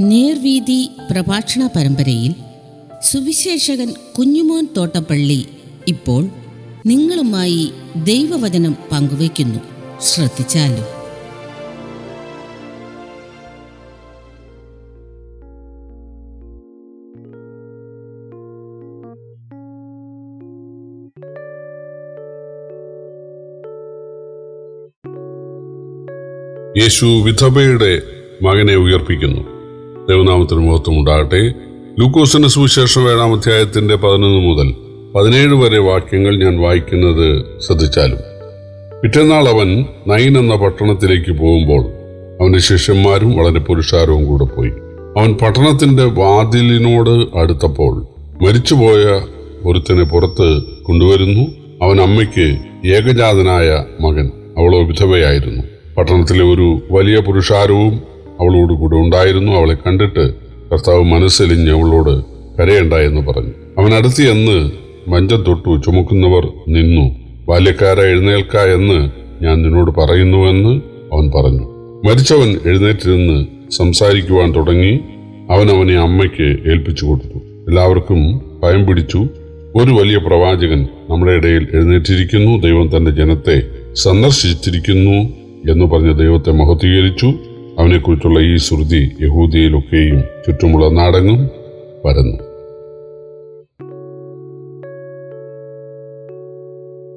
നേർവീതി പ്രഭാഷണ പരമ്പരയിൽ സുവിശേഷകൻ കുഞ്ഞുമോൻ തോട്ടപ്പള്ളി ഇപ്പോൾ നിങ്ങളുമായി ദൈവവചനം പങ്കുവയ്ക്കുന്നു. ശ്രദ്ധിച്ചാലും? യേശു വിധവയുടെ മകനെ ഉയർപ്പിക്കുന്നു. ദൈവനാമത്തിന് മഹത്വം ഉണ്ടാകട്ടെ ലൂക്കോസിന്റെ സുവിശേഷം ഏഴാം അധ്യായത്തിന്റെ പതിനൊന്ന് മുതൽ പതിനേഴ് വരെ വാക്യങ്ങൾ ഞാൻ വായിക്കുന്നത് ശ്രദ്ധിച്ചാലും. പിറ്റേന്നാൾ അവൻ നൈൻ എന്ന പട്ടണത്തിലേക്ക് പോകുമ്പോൾ അവന്റെ ശിഷ്യന്മാരും വളരെ പുരുഷാരവും കൂടെ പോയി. അവൻ പട്ടണത്തിന്റെ വാതിലിനോട് അടുത്തപ്പോൾ മരിച്ചുപോയ ഒരുത്തനെ പുറത്ത് കൊണ്ടുവരുന്നു. അവൻ അമ്മയ്ക്ക് ഏകജാതനായ മകൻ അവളോ വിധവയായിരുന്നു. പട്ടണത്തിലെ ഒരു വലിയ പുരുഷാരവും അവളോട് കൂടെ ഉണ്ടായിരുന്നു. അവളെ കണ്ടിട്ട് കർത്താവ് മനസ്സലിഞ്ഞ് അവളോട് കരയണ്ട എന്ന് പറഞ്ഞു. അവൻ അടുത്ത് എന്ന് മഞ്ചം തൊട്ടു ചുമക്കുന്നവർ നിന്നു. ബാല്യക്കാര എഴുന്നേൽക്ക എന്ന് ഞാൻ നിന്നോട് പറയുന്നുവെന്ന് അവൻ പറഞ്ഞു. മരിച്ചവൻ എഴുന്നേറ്റിരുന്ന് സംസാരിക്കുവാൻ തുടങ്ങി. അവൻ അവനെ അമ്മയ്ക്ക് ഏൽപ്പിച്ചു കൊടുത്തു. എല്ലാവർക്കും ഭയം പിടിച്ചു. ഒരു വലിയ പ്രവാചകൻ നമ്മുടെ ഇടയിൽ എഴുന്നേറ്റിരിക്കുന്നു. ദൈവം തന്റെ ജനത്തെ സന്ദർശിച്ചിരിക്കുന്നു എന്ന് പറഞ്ഞ് ദൈവത്തെ മഹത്വീകരിച്ചു. അവനെക്കുറിച്ചുള്ള ഈ ശ്രുതി യഹൂദിയിലൊക്കെയും ചുറ്റുമുള്ള നാടങ്ങും പരന്നു.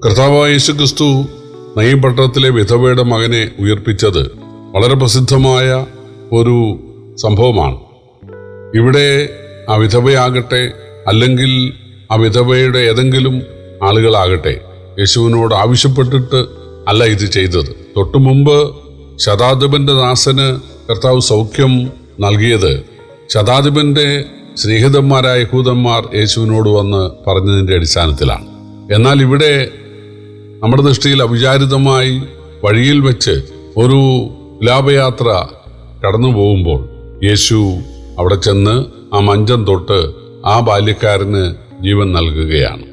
കർത്താവായ യേശുക്രിസ്തു ക്രിസ്തു പട്ടണത്തിലെ വിധവയുടെ മകനെ ഉയർപ്പിച്ചത് വളരെ പ്രസിദ്ധമായ ഒരു സംഭവമാണ്. ഇവിടെ ആ വിധവയാകട്ടെ അല്ലെങ്കിൽ ആ വിധവയുടെ ഏതെങ്കിലും ആളുകളാകട്ടെ യേശുവിനോട് ആവശ്യപ്പെട്ടിട്ട് അല്ല ഇത് ചെയ്തത്. തൊട്ടു മുമ്പ് ശതാധിപന്റെ ദാസന് കർത്താവ് സൗഖ്യം നൽകിയത്. ശതാധിപന്റെ സ്നേഹിതന്മാരായ യഹൂദന്മാർ യേശുവിനോട് വന്ന് പറഞ്ഞതിന്റെ അടിസ്ഥാനത്തിലാണ്. എന്നാൽ ഇവിടെ നമ്മുടെ ദൃഷ്ടിയിൽ അവിചാരിതമായി വഴിയിൽ വെച്ച് ഒരു ലാഭയാത്ര കടന്നു പോകുമ്പോൾ യേശു അവിടെ ചെന്ന് ആ മഞ്ചം തൊട്ട് ആ ബാല്യക്കാരന് ജീവൻ നൽകുകയാണ്.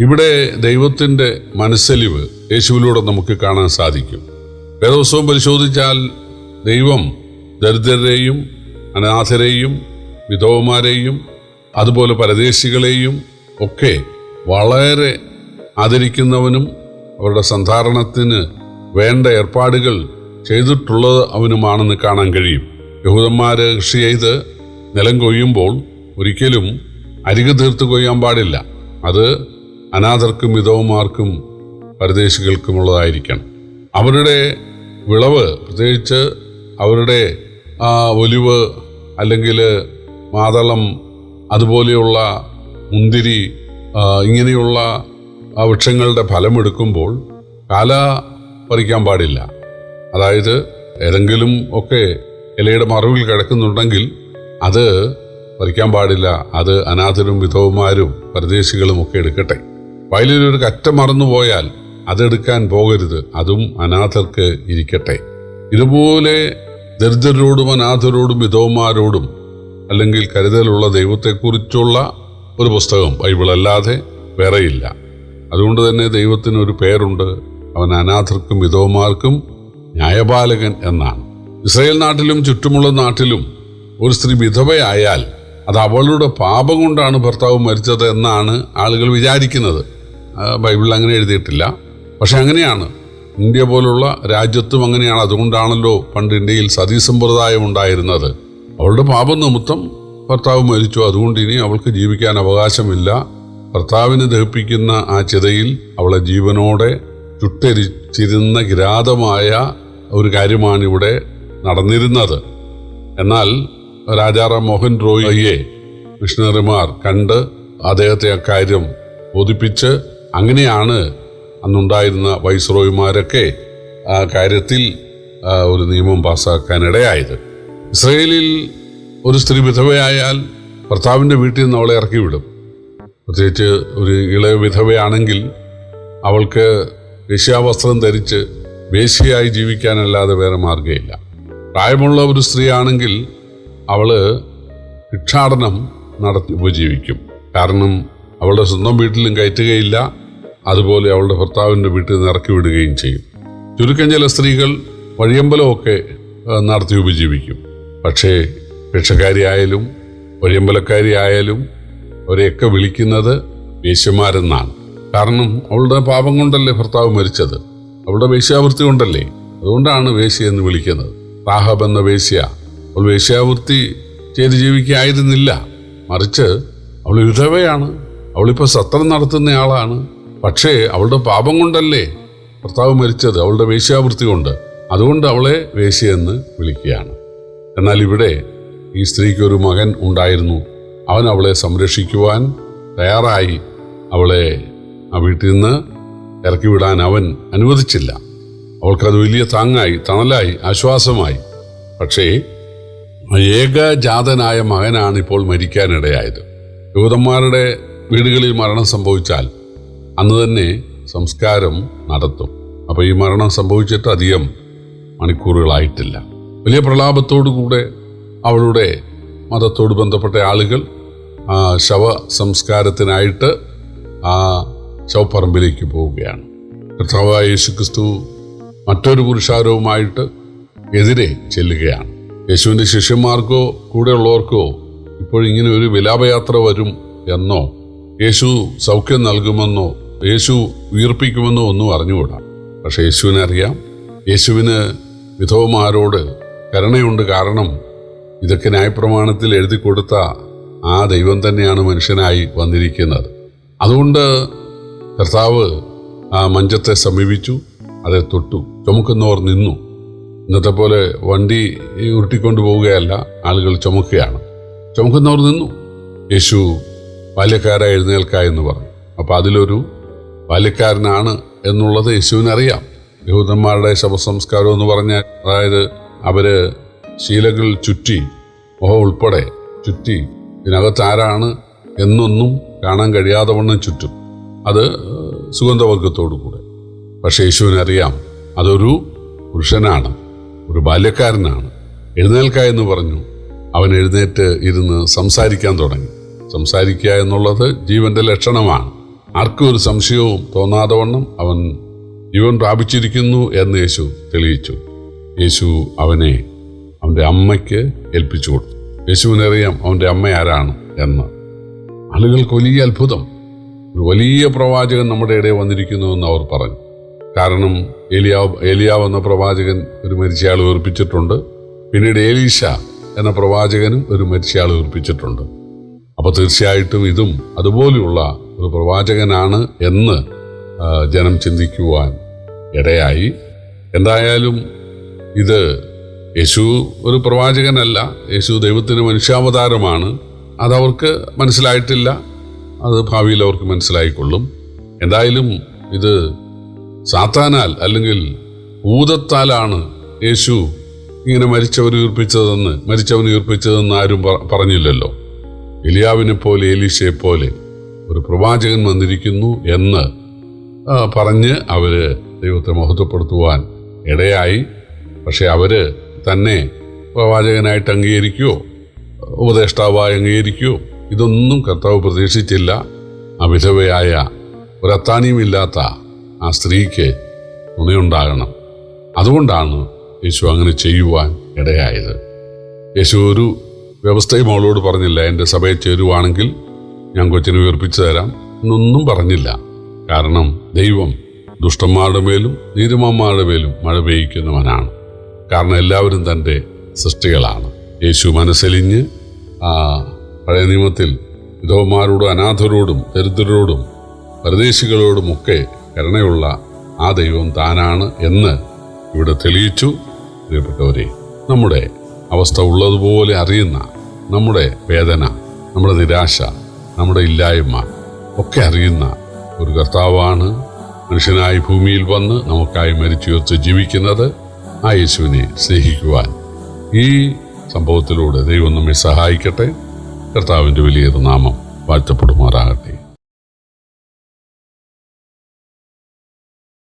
ഇവിടെ ദൈവത്തിന്റെ മനസ്സലിവ് യേശുവിലൂടെ നമുക്ക് കാണാൻ സാധിക്കും. വേദോത്സവം പരിശോധിച്ചാൽ ദൈവം ദരിദ്രരെയും അനാഥരെയും വിധവമാരെയും അതുപോലെ പരദേശികളെയും ഒക്കെ വളരെ ആദരിക്കുന്നവനും അവരുടെ സന്ധാരണത്തിന് വേണ്ട ഏർപ്പാടുകൾ ചെയ്തിട്ടുള്ളത് അവനുമാണെന്ന് കാണാൻ കഴിയും. യഹൂദന്മാര് കൃഷി ചെയ്ത് നിലം കൊയ്യുമ്പോൾ ഒരിക്കലും അരികു തീർത്ത് കൊയ്യാൻ പാടില്ല. അത് അനാഥർക്കും വിധവമാർക്കും പരദേശികൾക്കുമുള്ളതായിരിക്കണം അവരുടെ വിളവ് പ്രത്യേകിച്ച് അവരുടെ ഒലിവ് അല്ലെങ്കിൽ മാതളം അതുപോലെയുള്ള മുന്തിരി ഇങ്ങനെയുള്ള വൃക്ഷങ്ങളുടെ ഫലമെടുക്കുമ്പോൾ കാല പറിക്കാൻ പാടില്ല. അതായത് ഏതെങ്കിലും ഒക്കെ ഇലയുടെ മറവിൽ കിടക്കുന്നുണ്ടെങ്കിൽ അത് പറിക്കാൻ പാടില്ല. അത് അനാഥരും വിധവമാരും പരദേശികളും ഒക്കെ എടുക്കട്ടെ. വയലിലൊരു കറ്റ മറന്നുപോയാൽ അതെടുക്കാൻ പോകരുത്. അതും അനാഥർക്ക് ഇരിക്കട്ടെ. ഇതുപോലെ ദരിദ്രരോടും അനാഥരോടും വിധവന്മാരോടും അല്ലെങ്കിൽ കരുതലുള്ള ദൈവത്തെക്കുറിച്ചുള്ള ഒരു പുസ്തകം ബൈബിൾ അല്ലാതെ വേറെയില്ല. അതുകൊണ്ട് തന്നെ ദൈവത്തിന് ഒരു പേരുണ്ട്. അവൻ അനാഥർക്കും വിധവന്മാർക്കും ന്യായപാലകൻ എന്നാണ്. ഇസ്രയേൽ നാട്ടിലും ചുറ്റുമുള്ള നാട്ടിലും ഒരു സ്ത്രീ വിധവയായാൽ അത് അവളുടെ പാപം കൊണ്ടാണ് ഭർത്താവ് മരിച്ചത് എന്നാണ് ആളുകൾ വിചാരിക്കുന്നത്. ബൈബിളിൽ അങ്ങനെ എഴുതിയിട്ടില്ല. പക്ഷെ അങ്ങനെയാണ്. ഇന്ത്യ പോലുള്ള രാജ്യത്തും അങ്ങനെയാണ്. അതുകൊണ്ടാണല്ലോ പണ്ട് ഇന്ത്യയിൽ സതീ സമ്പ്രദായം ഉണ്ടായിരുന്നത്. അവളുടെ പാപം നിമിത്തം ഭർത്താവ് മരിച്ചു. അതുകൊണ്ട് ഇനി അവൾക്ക് ജീവിക്കാൻ അവകാശമില്ല. ഭർത്താവിനെ ദഹിപ്പിക്കുന്ന ആ ചിതയിൽ അവളെ ജീവനോടെ ചുട്ടരിച്ചിരുന്ന കിരാതമായ ഒരു കാര്യമാണ് ഇവിടെ നടന്നിരുന്നത്. എന്നാൽ രാജാറാം മോഹൻ റോയിയെ മിഷണറിമാർ കണ്ട് അദ്ദേഹത്തെ അക്കാര്യം ബോധിപ്പിച്ച് അങ്ങനെയാണ് അന്നുണ്ടായിരുന്ന വൈസ്രോയിമാരൊക്കെ ആ കാര്യത്തിൽ ഒരു നിയമം പാസ്സാക്കാനിടയായത് ഇസ്രയേലിൽ ഒരു സ്ത്രീ വിധവയായാൽ ഭർത്താവിന്റെ വീട്ടിൽ നിന്ന് അവളെ ഇറക്കി വിടും. പ്രത്യേകിച്ച് ഒരു ഇളയ വിധവയാണെങ്കിൽ അവൾക്ക് വേശ്യാവസ്ത്രം ധരിച്ച് വേശ്യയായി ജീവിക്കാനല്ലാതെ വേറെ മാർഗമില്ല പ്രായമുള്ള ഒരു സ്ത്രീയാണെങ്കിൽ അവൾ ഭിക്ഷാടനം നടത്തി ഉപജീവിക്കും. കാരണം അവളുടെ സ്വന്തം വീട്ടിലും കയറ്റുകയില്ല അതുപോലെ അവളുടെ ഭർത്താവിന്റെ വീട്ടിൽ നിന്ന് ഇറക്കി വിടുകയും ചെയ്യും. ചുരുക്കം ചില സ്ത്രീകൾ വഴിയമ്പലമൊക്കെ നടത്തി ഉപജീവിക്കും. പക്ഷേ ഭിക്ഷക്കാരിയായാലും വഴിയമ്പലക്കാരിയായാലും അവരെയൊക്കെ വിളിക്കുന്നത് വേശ്യമാരെന്നാണ്. കാരണം അവളുടെ പാപം കൊണ്ടല്ലേ ഭർത്താവ് മരിച്ചത്? അവളുടെ വേശ്യാവൃത്തി കൊണ്ടല്ലേ? അതുകൊണ്ടാണ് വേശ്യ എന്ന് വിളിക്കുന്നത്. റാഹബ് എന്ന വേശ്യ. അവൾ വേശ്യാവൃത്തി ചെയ്ത് ജീവിക്കായിരുന്നില്ല. മറിച്ച് അവൾ വിധവയാണ്. അവളിപ്പോൾ സത്രം നടത്തുന്നയാളാണ് പക്ഷേ അവളുടെ പാപം കൊണ്ടല്ലേ ഭർത്താവ് മരിച്ചത്? അവളുടെ വേശ്യാവൃത്തി കൊണ്ട്. അതുകൊണ്ട് അവളെ വേശ്യയെന്ന് വിളിക്കുകയാണ്. എന്നാൽ ഇവിടെ ഈ സ്ത്രീക്ക് ഒരു മകൻ ഉണ്ടായിരുന്നു. അവൻ അവളെ സംരക്ഷിക്കുവാൻ തയ്യാറായി. അവളെ ആ വീട്ടിൽ നിന്ന് ഇറക്കി വിടാൻ അവൻ അനുവദിച്ചില്ല. അവൾക്കത് വലിയ താങ്ങായി തണലായി ആശ്വാസമായി. പക്ഷേ ഏകജാതനായ മകനാണ് ഇപ്പോൾ മരിക്കാനിടയായത്. യൂതന്മാരുടെ വീടുകളിൽ മരണം സംഭവിച്ചാൽ അന്ന് തന്നെ സംസ്കാരം നടത്തും. അപ്പോൾ ഈ മരണം സംഭവിച്ചിട്ട് അധികം മണിക്കൂറുകളായിട്ടില്ല. വലിയ പ്രലാപത്തോടു കൂടെ അവളുടെ മതത്തോട് ബന്ധപ്പെട്ട ആളുകൾ ശവ സംസ്കാരത്തിനായിട്ട് ആ ശവപ്പറമ്പിലേക്ക് പോവുകയാണ്. കർത്താവായ യേശു ക്രിസ്തു മറ്റൊരു പുരുഷാരവുമായിട്ട് എതിരെ ചെല്ലുകയാണ്. യേശുവിന്റെ ശിഷ്യന്മാർക്കോ കൂടെയുള്ളവർക്കോ ഇപ്പോഴിങ്ങനെ ഒരു വിലാപയാത്ര വരും എന്നോ യേശു സൗഖ്യം നൽകുമെന്നോ യേശു ഉയർപ്പിക്കുമെന്നോ ഒന്നും അറിഞ്ഞുകൂടാ. പക്ഷെ യേശുവിനെ അറിയാം. യേശുവിന് വിധവമാരോട് കരുണയുണ്ട് കാരണം ഇതൊക്കെ ന്യായപ്രമാണത്തിൽ എഴുതി കൊടുത്ത ആ ദൈവം തന്നെയാണ് മനുഷ്യനായി വന്നിരിക്കുന്നത്. അതുകൊണ്ട് കർത്താവ് ആ മഞ്ചത്തെ സമീപിച്ചു അതെ തൊട്ടു. ചുമക്കുന്നവർ നിന്നു. ഇന്നത്തെ പോലെ വണ്ടി ഉരുട്ടിക്കൊണ്ട് പോവുകയല്ല ആളുകൾ ചുമക്കുകയാണ്. ചുമക്കുന്നവർ നിന്നു. യേശു ബാല്യക്കാരായി എഴുന്നേൽക്ക എന്ന് പറഞ്ഞു. അപ്പോൾ അതിലൊരു ബാല്യക്കാരനാണ് എന്നുള്ളത് യേശുവിനറിയാം. യഹൂദന്മാരുടെ ശവസംസ്കാരം എന്ന് പറഞ്ഞാൽ അതായത് അവർ ശീലകൾ ചുറ്റി മുഖം ഉൾപ്പെടെ ചുറ്റി ഇതിനകത്ത് ആരാണ് എന്നൊന്നും കാണാൻ കഴിയാതെ വണ്ണം ചുറ്റും. അത് സുഗന്ധവർഗത്തോടു കൂടെ. പക്ഷേ യേശുവിനറിയാം അതൊരു പുരുഷനാണ് ഒരു ബാല്യക്കാരനാണ്. എഴുന്നേൽക്ക എന്ന് പറഞ്ഞു. അവൻ എഴുന്നേറ്റ് ഇരുന്ന് സംസാരിക്കാൻ തുടങ്ങി. സംസാരിക്കുക എന്നുള്ളത് ജീവന്റെ ലക്ഷണമാണ്. ആർക്കും ഒരു സംശയവും തോന്നാതെ വണ്ണം അവൻ ജീവൻ പ്രാപിച്ചിരിക്കുന്നു എന്ന് യേശു തെളിയിച്ചു. യേശു അവനെ അവന്റെ അമ്മയ്ക്ക് ഏൽപ്പിച്ചു കൊടുത്തു. യേശുവിനറിയാം അവന്റെ അമ്മ ആരാണ് എന്ന്. ആളുകൾക്ക് വലിയ അത്ഭുതം. ഒരു വലിയ പ്രവാചകൻ നമ്മുടെ ഇടയിൽ വന്നിരിക്കുന്നു എന്ന് അവർ പറഞ്ഞു. കാരണം ഏലിയാവ് ഏലിയാവ് എന്ന പ്രവാചകൻ ഒരു മരിച്ചയാൾ ഉയർപ്പിച്ചിട്ടുണ്ട് പിന്നീട് ഏലീഷ എന്ന പ്രവാചകനും ഒരു മരിച്ചയാൾ ഉയർപ്പിച്ചിട്ടുണ്ട് അപ്പോൾ തീർച്ചയായിട്ടും ഇതും അതുപോലെയുള്ള ഒരു പ്രവാചകനാണ് എന്ന് ജനം ചിന്തിക്കുവാൻ ഇടയായി. എന്തായാലും ഇത് യേശു ഒരു പ്രവാചകനല്ല. യേശു ദൈവത്തിന് മനുഷ്യാവതാരമാണ്. അതവർക്ക് മനസ്സിലായിട്ടില്ല. അത് ഭാവിയിൽ അവർക്ക് മനസ്സിലായിക്കൊള്ളും. എന്തായാലും ഇത് സാത്താനാൽ അല്ലെങ്കിൽ ഭൂതത്താലാണ് യേശു ഇങ്ങനെ മരിച്ചവർ ഉയർപ്പിച്ചതെന്ന് മരിച്ചവൻ ഉയർപ്പിച്ചതെന്ന് ആരും പറഞ്ഞില്ലല്ലോ. എലിയാവിനെ പോലെ എലീശയെ പോലെ ഒരു പ്രവാചകൻ വന്നിരിക്കുന്നു എന്ന് പറഞ്ഞ് അവർ ദൈവത്തെ മഹത്വപ്പെടുത്തുവാൻ ഇടയായി. പക്ഷേ അവർ തന്നെ പ്രവാചകനായിട്ട് അംഗീകരിക്കുകയോ ഉപദേഷ്ടാവായി അംഗീകരിക്കുകയോ ഇതൊന്നും കർത്താവ് പ്രതീക്ഷിച്ചില്ല. വിധവയായ ഒരത്താണിയുമില്ലാത്ത ആ സ്ത്രീക്ക് തുണയുണ്ടാകണം. അതുകൊണ്ടാണ് യേശു അങ്ങനെ ചെയ്യുവാൻ ഇടയായത്. യേശു ഒരു വ്യവസ്ഥയും അവളോട് പറഞ്ഞില്ല എന്റെ സഭയിൽ ചേരുവാണെങ്കിൽ ഞാൻ കൊച്ചിനെ ഉയർപ്പിച്ചു തരാം എന്നൊന്നും പറഞ്ഞില്ല. കാരണം ദൈവം ദുഷ്ടന്മാരുടെ മേലും നീരുമാരുടെ മേലും മഴ പെയ്യിക്കുന്നവനാണ്. കാരണം എല്ലാവരും തന്റെ സൃഷ്ടികളാണ്. യേശു മനസ്സലിഞ്ഞ് പഴയ നിയമത്തിൽ വിധവന്മാരോടും അനാഥരോടും ദരിദ്രരോടും പരദേശികളോടുമൊക്കെ കരുണയുള്ള ആ ദൈവം താനാണ് എന്ന് ഇവിടെ തെളിയിച്ചു. പ്രിയപ്പെട്ടവരെ നമ്മുടെ അവസ്ഥ ഉള്ളതുപോലെ അറിയുന്ന നമ്മുടെ വേദന നമ്മുടെ നിരാശ നമ്മുടെ ഇല്ലായ്മ ഒക്കെ അറിയുന്ന ഒരു കർത്താവാണ്. മനുഷ്യനായി ഭൂമിയിൽ വന്ന് നമുക്കായി മരിച്ചുയർത്ത് ജീവിക്കുന്നത് ആ യേശുവിനെ സ്നേഹിക്കുവാൻ. ഈ സംഭവത്തിലൂടെ ദൈവം നമ്മെ സഹായിക്കട്ടെ. കർത്താവിന്റെ വലിയൊരു നാമം വാഴ്ത്തപ്പെടുമാറാകട്ടെ.